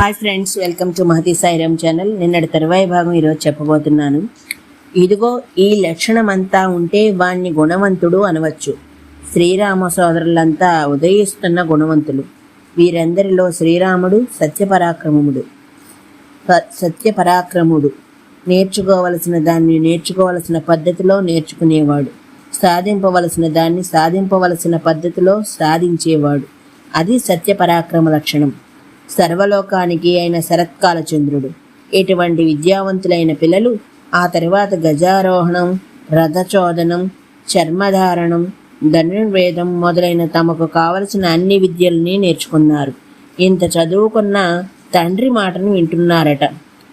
Hi friends welcome to Mahathi Sairam channel నిన్నటి తరువాయి భాగం ఈరోజు చెప్పబోతున్నాను. ఇదిగో ఈ లక్షణమంతా ఉంటే వాణ్ణి గుణవంతుడు అనవచ్చు. శ్రీరామ సోదరులంతా ఉదయిస్తున్న గుణవంతులు. వీరందరిలో శ్రీరాముడు సత్యపరాక్రమముడు సత్యపరాక్రముడు. నేర్చుకోవలసిన దాన్ని నేర్చుకోవలసిన పద్ధతిలో నేర్చుకునేవాడు. సాధింపవలసిన దాన్ని సాధింపవలసిన పద్ధతిలో సాధించేవాడు. అది సత్యపరాక్రమ లక్షణం. సర్వలోకానికి అయిన శరత్కాల చంద్రుడు. ఇటువంటి విద్యావంతులైన పిల్లలు ఆ తర్వాత గజారోహణం రథచోదనం చర్మధారణం ధనుర్వేదం మొదలైన తమకు కావలసిన అన్ని విద్యల్ని నేర్చుకున్నారు. ఇంత చదువుకున్న తండ్రి మాటను వింటున్నారట.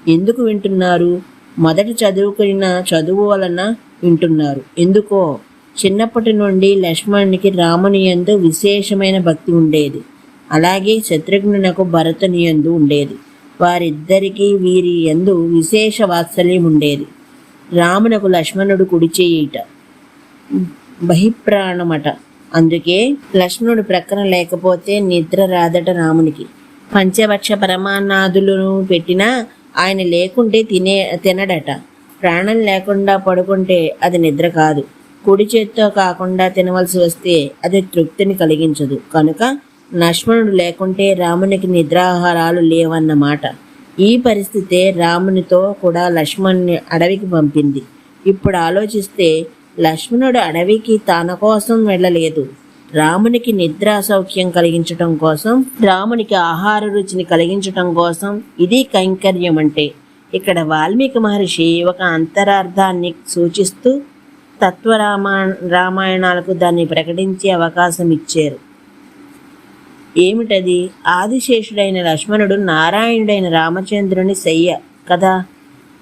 ఎందుకు వింటున్నారు? మొదట చదువుకున్న చదువు వలన వింటున్నారు. ఎందుకో? చిన్నప్పటి నుండి లక్ష్మణునికి రాముని ఎందు విశేషమైన భక్తి ఉండేది. అలాగే శత్రుఘ్నునకు భరతుని యందు ఉండేది. వారిద్దరికీ వీరి ఎందు విశేష వాత్సల్యం ఉండేది. రామునకు లక్ష్మణుడు కుడిచేయుట బహిప్రాణమట. అందుకే లక్ష్మణుడు ప్రక్కన లేకపోతే నిద్ర రాదట రామునికి. పంచభక్ష పరమానాదులను పెట్టినా ఆయన లేకుంటే తినే తినడట. ప్రాణం లేకుండా పడుకుంటే అది నిద్ర కాదు. కుడి చేత్తో కాకుండా తినవలసి వస్తే అది తృప్తిని కలిగించదు. కనుక లక్ష్మణుడు లేకుంటే రామునికి నిద్రాహారాలు లేవన్నమాట. ఈ పరిస్థితే రామునితో కూడా లక్ష్మణ్ని అడవికి పంపింది. ఇప్పుడు ఆలోచిస్తే లక్ష్మణుడు అడవికి తన కోసం వెళ్ళలేదు. రామునికి నిద్ర సౌఖ్యం కలిగించటం కోసం రామునికి ఆహార రుచిని కలిగించటం కోసం ఇది కైంకర్యం అంటే ఇక్కడ వాల్మీకి మహర్షి ఒక అంతరార్థాన్ని సూచిస్తూ తత్వరామా రామాయణాలకు దాన్ని ప్రకటించే అవకాశం ఇచ్చారు. ఏమిటది? ఆదిశేషుడైన లక్ష్మణుడు నారాయణుడైన రామచంద్రుని శయ్య కదా?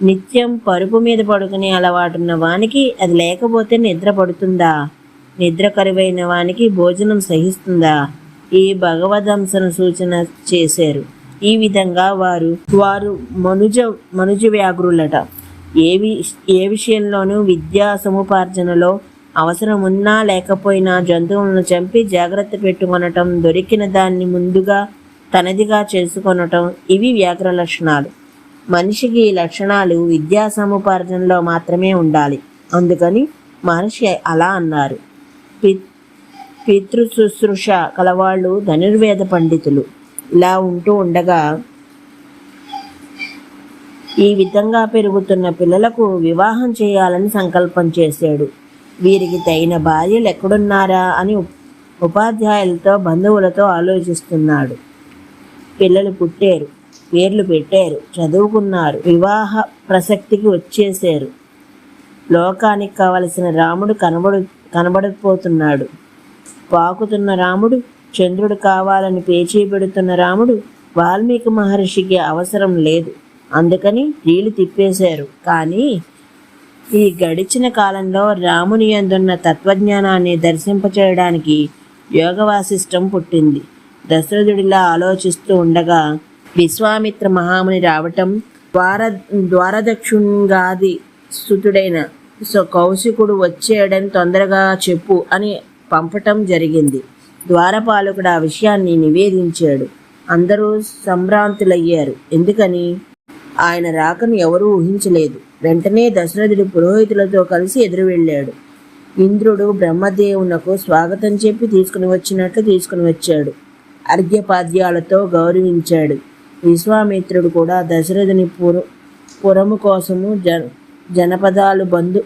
నిత్యం పరుపు మీద పడుకునే అలవాటున్న వానికి అది లేకపోతే నిద్ర పడుతుందా? నిద్ర కరువైన వానికి భోజనం సహిస్తుందా? ఈ భగవదంశను సూచన చేశారు. ఈ విధంగా వారు వారు మనుజ మనుజ వ్యాఘ్రులట ఏ వి ఏ విషయంలోనూ విద్యా సముపార్జనలో అవసరం ఉన్నా లేకపోయినా జంతువులను చంపి జాగ్రత్త పెట్టుకొనటం దొరికిన దాన్ని ముందుగా తనదిగా చేసుకొనటం ఇవి వ్యాఘ్ర లక్షణాలు. మనిషికి ఈ లక్షణాలు విద్యా సముపార్జనలో మాత్రమే ఉండాలి. అందుకని మహర్షి అలా అన్నారు. పి పితృ కలవాళ్ళు ధనుర్వేద పండితులు. ఇలా ఉంటూ ఉండగా ఈ విధంగా పెరుగుతున్న పిల్లలకు వివాహం చేయాలని సంకల్పం చేశాడు. వీరికి తగిన భార్యలు ఎక్కడున్నారా అని ఉపాధ్యాయులతో బంధువులతో ఆలోచిస్తున్నాడు. పిల్లలు పుట్టారు పేర్లు పెట్టారు చదువుకున్నారు వివాహ ప్రసక్తికి వచ్చేసారు లోకానికి కావలసిన రాముడు కనబడు కనబడకపోతున్నాడు. పాకుతున్న రాముడు చంద్రుడు కావాలని పేచీ పెడుతున్న రాముడు వాల్మీకి మహర్షికి అవసరం లేదు. అందుకని నీళ్ళు తిప్పేశారు. కానీ ఈ గడిచిన కాలంలో రాముని ఎందున్న తత్వజ్ఞానాన్ని దర్శింపచేయడానికి యోగవాసిష్టం పుట్టింది. దశరథుడిలా ఆలోచిస్తూ ఉండగా విశ్వామిత్ర మహాముని రావటం ద్వార ద్వారదక్షుణ్గాది స్థుతుడైన సో- కౌశికుడు వచ్చేయడని తొందరగా చెప్పు అని పంపటం జరిగింది. ద్వారపాలకుడు ఆ విషయాన్ని నివేదించాడు. అందరూ సంభ్రాంతులయ్యారు. ఎందుకని? ఆయన రాకను ఎవరూ ఊహించలేదు. వెంటనే దశరథుడు పురోహితులతో కలిసి ఎదురు వెళ్ళాడు. ఇంద్రుడు బ్రహ్మదేవునకు స్వాగతం చెప్పి తీసుకుని వచ్చినట్లు తీసుకుని వచ్చాడు. అర్ఘ్యపాద్యాలతో గౌరవించాడు. విశ్వామిత్రుడు కూడా దశరథుని పుర పురము కోసము జ జనపదాలు బంధు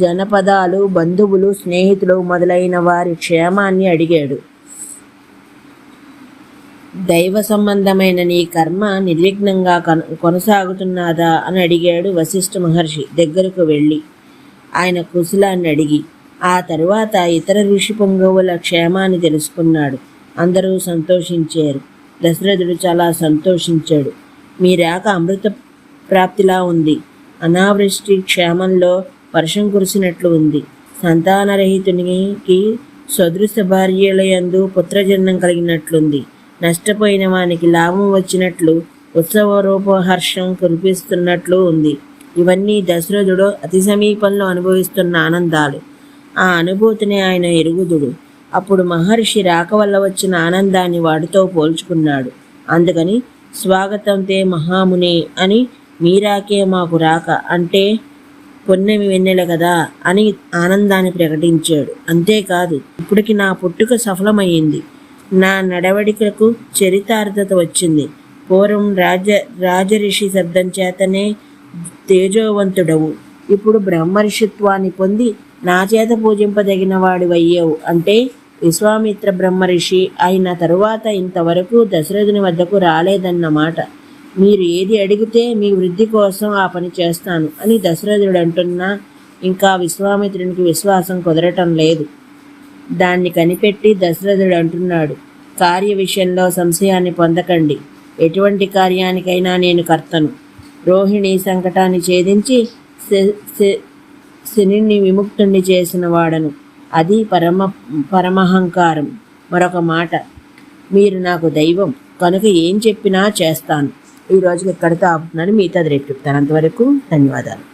జనపదాలు బంధువులు స్నేహితులు మొదలైన వారి క్షేమాన్ని అడిగాడు. దైవ సంబంధమైన నీ కర్మ నిర్విఘ్నంగా కన- కొనసాగుతున్నదా అని అడిగాడు వశిష్ఠ మహర్షి దగ్గరకు వెళ్ళి. ఆయన కుశలాన్ని అడిగి ఆ తరువాత ఇతర ఋషి పొంగవుల క్షేమాన్ని తెలుసుకున్నాడు. అందరూ సంతోషించారు. దశరథుడు చాలా సంతోషించాడు. మీ రాక అమృత ప్రాప్తిలా ఉంది. అనావృష్టి క్షేమంలో వర్షం కురిసినట్లు ఉంది. సంతానరహితునికి సదృశ భార్యలయందు యందు కలిగినట్లుంది. నష్టపోయిన వానికి లాభం వచ్చినట్లు ఉత్సవ కురిపిస్తున్నట్లు ఉంది. ఇవన్నీ దశరథుడు అతి సమీపంలో అనుభవిస్తున్న ఆనందాలు. ఆ అనుభూతిని ఆయన ఎరుగుదుడు. అప్పుడు మహర్షి రాక వల్ల వచ్చిన ఆనందాన్ని వాడితో పోల్చుకున్నాడు. అందుకని స్వాగతం తే మహాముని అని మీరాకే మాకు రాక అంటే పొన్నమి వెన్నెల కదా అని ఆనందాన్ని ప్రకటించాడు. అంతేకాదు ఇప్పటికి నా పుట్టుక సఫలమైంది నా నడవడికలకు చరితార్థత వచ్చింది. పూర్వం రాజ రాజరిషి శబ్దం చేతనే తేజోవంతుడవు. ఇప్పుడు బ్రహ్మర్షిత్వాన్ని పొంది నా చేత పూజింపదగిన వాడివయ్యావు అంటే విశ్వామిత్ర బ్రహ్మర్షి అయిన తరువాత ఇంతవరకు దశరథుని వద్దకు రాలేదన్నమాట. మీరు ఏది అడిగితే మీ వృద్ధి కోసం ఆ పని చేస్తాను అని దశరథుడు అంటున్నా ఇంకా విశ్వామిత్రునికి విశ్వాసం కుదరటం లేదు. దాన్ని కనిపెట్టి దశరథుడు అంటున్నాడు కార్య విషయంలో సంశయాన్ని పొందకండి. ఎటువంటి కార్యానికైనా నేను కర్తను. రోహిణి సంకటాన్ని ఛేదించి శనిని విముక్తుణ్ణి చేసిన వాడను. అది పరమ పరమహంకారం. మరొక మాట మీరు నాకు దైవం కనుక ఏం చెప్పినా చేస్తాను. ఈ రోజుకి ఇక్కడితో ఆపుతున్నాను మిగతాది రేపు చెప్తాను అంతవరకు ధన్యవాదాలు.